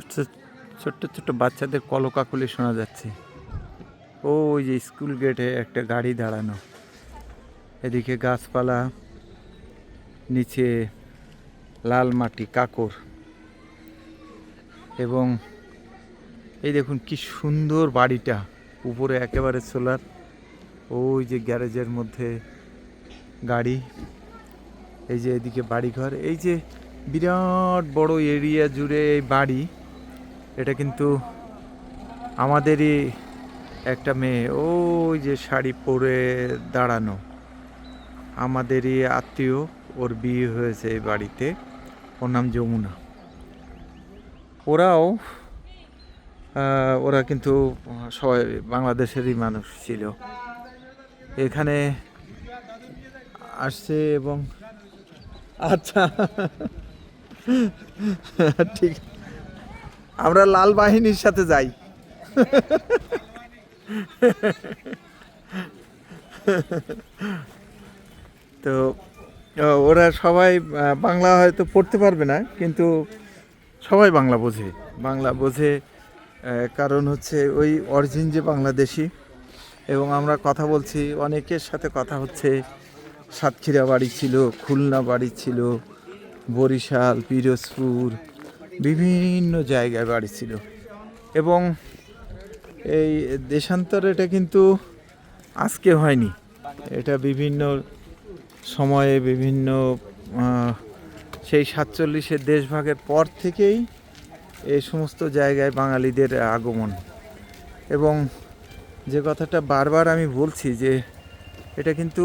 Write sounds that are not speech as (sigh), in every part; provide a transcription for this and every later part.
ছোট্ট ছোট্ট ছোট্ট বাচ্চাদের কলকাকলি শোনা যাচ্ছে। ওই যে স্কুল গেটে একটা গাড়ি দাঁড়ানো। এদিকে গাছপালা, নিচে লাল মাটি, কাকর। এবং এই দেখুন কি সুন্দর বাড়িটা। উপরে একেবারে সোলার। ওই যে গ্যারেজের মধ্যে গাড়ি। এই যে এদিকে বাড়িঘর। এই যে বিরাট বড় এরিয়া জুড়ে এই বাড়ি। এটা কিন্তু আমাদেরই একটা মেয়ে। ওই যে শাড়ি পরে দাঁড়ানো। আমাদেরই আত্মীয়, ওর বিয়ে হয়েছে এই বাড়িতে। ওর নাম যমুনা। ওরাও ওরা কিন্তু সবাই বাংলাদেশেরই মানুষ ছিল। এখানে আসছে এবং আচ্ছা ঠিক আমরা লাল বাহিনীর সাথে যাই। তো ওরা সবাই বাংলা হয়তো পড়তে পারবে না, কিন্তু সবাই বাংলা বোঝে। বাংলা বোঝে কারণ হচ্ছে ওই অরিজিন যে বাংলাদেশি। এবং আমরা কথা বলছি, অনেকের সাথে কথা হচ্ছে। সাতক্ষীরা বাড়ি ছিল, খুলনা বাড়ি ছিল, বরিশাল, পিরোজপুর বিভিন্ন জায়গায় বাড়ি ছিল। এবং এই দেশান্তর এটা কিন্তু আজকে হয়নি। এটা বিভিন্ন সময়ে বিভিন্ন সেই সাতচল্লিশের দেশভাগের পর থেকেই এই সমস্ত জায়গায় বাঙালিদের আগমন। এবং যে কথাটা বারবার আমি বলছি যে এটা কিন্তু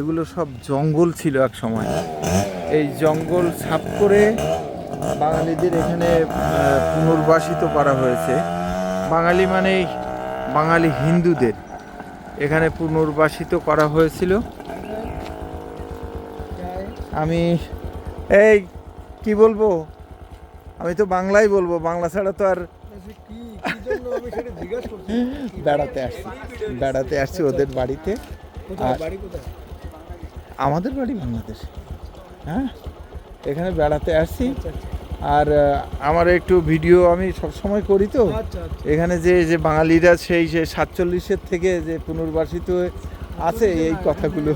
এগুলো সব জঙ্গল ছিল এক সময়। এই জঙ্গল সাফ করে বাঙালিদের এখানে পুনর্বাসিত করা হয়েছে। বাঙালি মানেই বাঙালি হিন্দুদের। এখানে পুনর্বাসিত করা হয়েছিল। আমি এই কি বলব? আমি তো বাংলাই বলব বাংলা ছাড়া তো আর (laughs) বেড়াতে আসছি বেড়াতে আসছি ওদের বাড়িতে। আর- আমাদের বাড়ি বাংলাদেশ। হ্যাঁ? এখানে বেড়াতে আসছি আর আমার একটু ভিডিও আমি সব সময় করি তো। এখানে যে যে বাঙালিরা সেই যে সাতচল্লিশের থেকে যে পুনর্বাসিত হয়ে আছে এই কথাগুলো।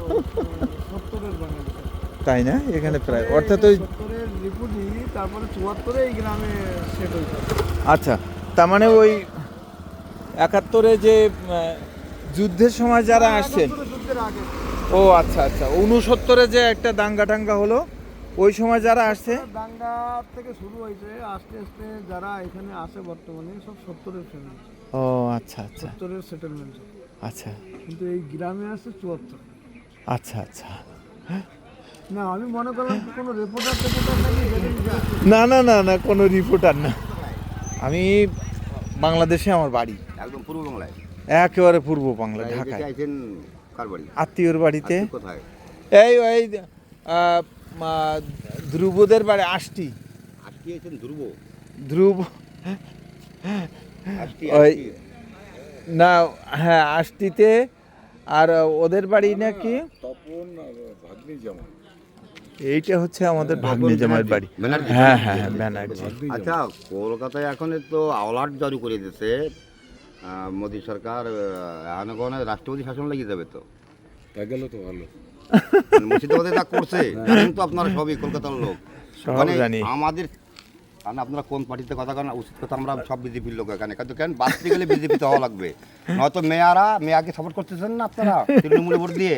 তাই না? এখানে প্রায় অর্থাৎ ওই আচ্ছা তার মানে ওই একাত্তরে যে যুদ্ধের সময় যারা আসছেন যুদ্ধের আগে। ও আচ্ছা আচ্ছা। উনসত্তরে যে একটা দাঙ্গা টাঙ্গা হলো ওই সময় যারা আসছে? দাঙ্গা থেকে শুরু হয়েছে। আস্তে আস্তে যারা এখানে আসে বর্তমানে সব সত্তরের ফ্যামিলি ও আচ্ছা আচ্ছা। সত্তরের সেটেলমেন্ট আচ্ছা। কিন্তু এই গ্রামে আসছে চুয়াত্তর। আচ্ছা আচ্ছা। না আমি মনে করলাম কোনো রিপোর্টার টেপোর্টার না না না না কোনো রিপোর্টার না। আমি বাংলাদেশে আমার বাড়ি। একদম পূর্ব বাংলায়। একেবারে পূর্ব বাংলা ঢাকায়। আত্মীয়র বাড়িতে। এই ওই ধ্রুবদের বাড়ি আষ্টি। ধ্রুব? ধ্রুব। ওই না হ্যাঁ আষ্টিতে। আর ওদের বাড়ি নাকি? তপন ভাগ্নি জামা এইটা হচ্ছে আমাদের ভাগ্নে জামাইয়ের বাড়ি। হ্যাঁ হ্যাঁ হ্যাঁ ব্যানার্জি। আচ্ছা কলকাতায় এখন তো আওলাট জারি করে দিয়েছে। মোদী সরকার আনগণে রাষ্ট্রপতি শাসন লাগিয়ে যাবে তো। তা গেল তো ভালো। মুর্শিদাবাদে তা করছে জানেন তো আপনারা সবই কলকাতার লোক। মানে আমাদের কারণ আপনারা কোন পার্টিতে কথা কেন উচিত কথা আমরা সব বিজেপির লোক এখানে। কিন্তু কেন বাঁচতে গেলে বিজেপিতে হওয়া লাগবে। নয়তো মেয়ারা মেয়াকে সাপোর্ট করতেছেন না আপনারা তৃণমূলে ভোট দিয়ে।